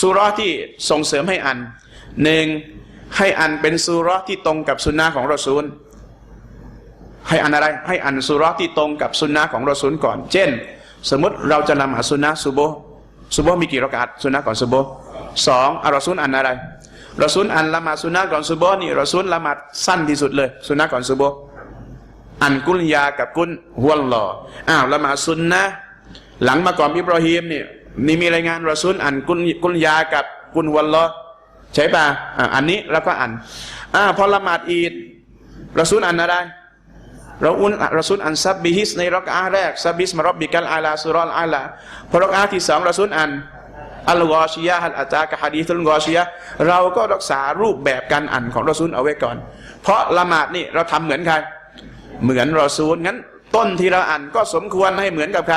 สุราะห์ที่ส่งเสริมให้อ่านหนึ่งให้อ่านเป็นสุราะห์ที่ตรงกับสุนนะของรอซูล ให้อ่านอะไร ให้อ่านสุราะห์ที่ตรงกับสุนนะของรอซูลก่อน เช่น สมมติเราจะนำหาสุนนะซุโบฮ์ซุโบมีกี่รากาตสุนนะก่อนซุโบสองอรอซูลอ่านอะไรรอซูลอ่านละหมาดสุนนะก่อนซุโบนี่รอซูลละหมาดสั้นที่สุดเลยสุนนะก่อนซุโบอันกุลยากับกุลฮวัลลออ้าวละหมาดสุนนะหลังมาก่อนอิบราฮิมเนี่ย นี่มีรายงานรอซูลอ่านกุลกุลยากับกุลวัลลอใช่ป่ะอ่าอันนี้แล้วก็อ่านอ่าพอละหมาดอีดรอซูลอ่านอะไรเราอุนรอซูลอันซับบิฮิสในรักอาแรกซับบิสมารบบิกัลอาลาสุรอลอาลาพอรักอาที่สองรอซูลอันอัลกอชียะฮัลอาจากะฮะดีทุลกอชียะเราก็รักษารูปแบบการอ่านของรอซูลเอาไว้ก่อน เพราะละหมาดนี่เราทำเหมือนใคร เหมือนรอซูลงั้น ต้นที่เราอ่านก็สมควรให้เหมือนกับใคร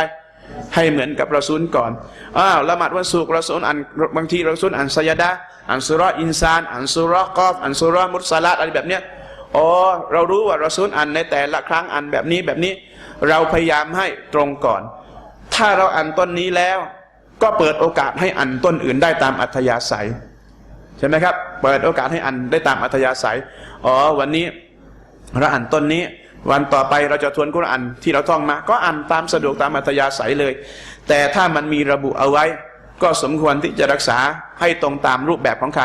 ให้เหมือนกับรอซูลก่อนอ้าวละหมาดวันศุกร์รอซูลอ่านบางทีรอซูลอ่านซยดะอ่านสุรอินซานอ่านสุรกอฟอ่านสุรมุสลัดอะไรแบบเนี้ยอ๋อเรารู้ว่ารอซูลอ่านในแต่ละครั้งอ่านแบบนี้แบบนี้ เราพยายามให้ตรงก่อน ถ้าเราอ่านต้นนี้แล้ว ก็เปิดโอกาสให้อ่านต้นอื่นได้ตามอัธยาศัยใช่ไหมครับ เปิดโอกาสให้อ่านได้ตามอัธยาศัย อ๋อ วันนี้เราอ่านต้นนี้ วันต่อไปเราจะทวนกุรอานที่เราท่องมา ก็อ่านตามสะดวกตามอัธยาศัยเลย แต่ถ้ามันมีระบุเอาไว้ ก็สมควรที่จะรักษาให้ตรงตามรูปแบบของใคร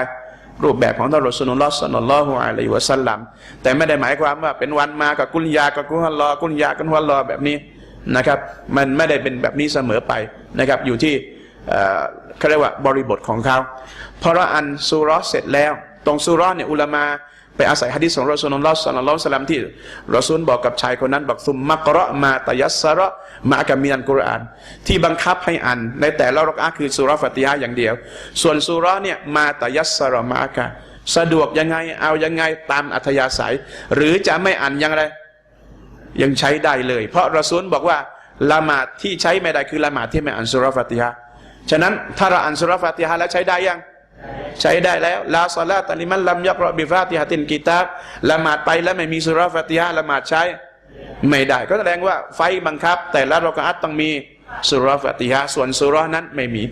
รูปแบบของท่านรสูลุลลอฮ์สัลลัลอฮุอะลัยวะสัลลัมแต่ไม่ได้หมายความว่าเป็นวันมากับกุลยากับกุลฮัลลอกุลยากับกุลฮัลลอแบบนี้นะครับ มันไม่ได้เป็นแบบนี้เสมอไปนะครับ อยู่ที่เขาเรียกว่าบริบทของเขาพอเราอ่านซูราะห์เสร็จแล้ว ตรงซูราะห์เนี่ยอุลามา ไปอาศัยฮะดิษของรอสูลุลลอฮ์สัลลัลลอฮุอะลัยฮิวะสัลลัมที่รอซูลบอกกับชายคนนั้นบอกซุมมักเราะมาตยัสซะเราะมากัมินันกุรอาน ที่บังคับให้อ่านในแต่ละรักอะคือซูเรฟาติฮะห์อย่างเดียว ส่วนซูเรเนี่ยมาตยัสซะเราะมากะสะดวกยังไงเอายังไงตามอัธยาศัย หรือจะไม่อ่านยังไงยังใช้ได้เลย เพราะรอซูลบอกว่าละหมาดที่ใช้ไม่ได้คือละหมาดที่ไม่อ่านสุรฟาติฮะห์ฉะนั้นถ้าเราอ่านสุรฟาติฮะห์แล้วใช้ได้ยัง ใช้ได้แล้วลาซาลาตันิมันลัมยักรอบิฟาติฮะตินกีตาบละหมาดไปแล้วไม่มีสุราฟาติฮะละหมาดใช้ ไม่ได้ก็แสดงว่าไฟบังคับ แต่ละรากอัตต้องมีสุราฟาติฮะส่วนสุรานั้นไม่มี